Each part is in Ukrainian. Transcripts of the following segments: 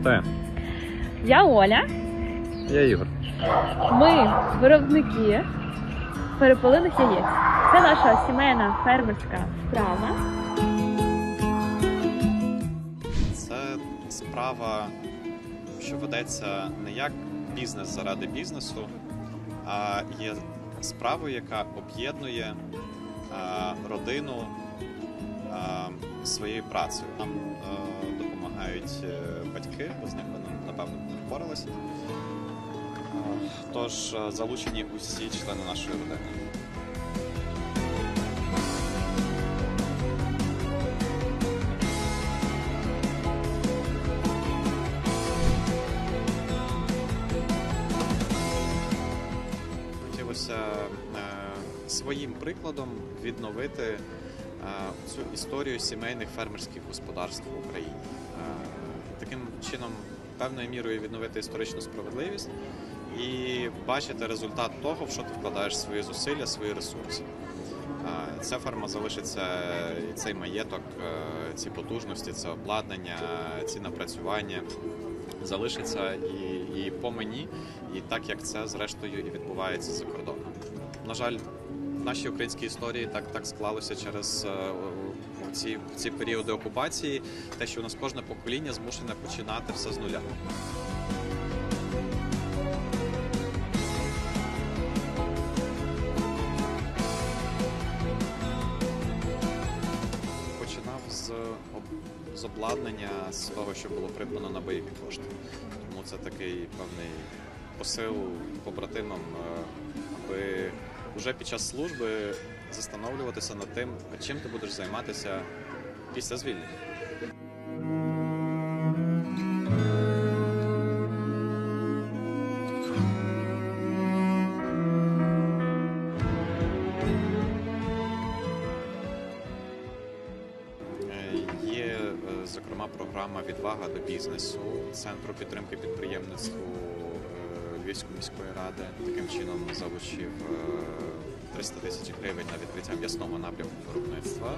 Вітаю, Я Оля. я Ігор. Ми виробники перепелиних яєць. Це наша сімейна фермерська справа. Це справа, що ведеться не як бізнес заради бізнесу, а є справою, яка об'єднує родину своєю працею. Нам е, допомагають е, батьки, без них вони, напевно, б не впоралися. Е, Тож е, залучені усі члени нашої родини. Хотілося е, своїм прикладом відновити цю історію сімейних фермерських господарств в Україні. Таким чином, певною мірою відновити історичну справедливість і бачити результат того, в що ти вкладаєш свої зусилля, свої ресурси. Ця ферма залишиться, цей маєток, е, ці потужності, це обладнання, ці напрацювання залишиться і, і по мені, і так як це зрештою і відбувається за кордоном. На жаль, в нашій українській історії так, так склалося через е, ці, ці періоди окупації, те, що у нас кожне покоління змушене починати все з нуля. Починав з, з обладнання, з того, що було придбано на бойові кошти. Тому це такий певний посил побратимам, е, аби вже під час служби застановлюватися над тим, чим ти будеш займатися після звільнення. Е, Є, е, зокрема, програма Відвага до бізнесу Центру підтримки підприємництву е, Львівської міської ради. Таким чином залучив 300 тисяч гривень на відкриття м'ясного напрямку виробництва.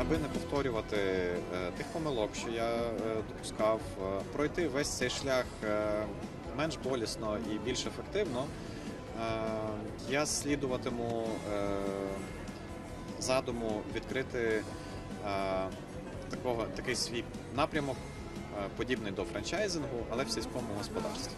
Аби не повторювати е, тих помилок, що я е, допускав, е, пройти весь цей шлях менш болісно і більш ефективно, я слідуватиму задуму відкрити такого, такий свій напрямок, е, подібний до франчайзингу, але в сільському господарстві.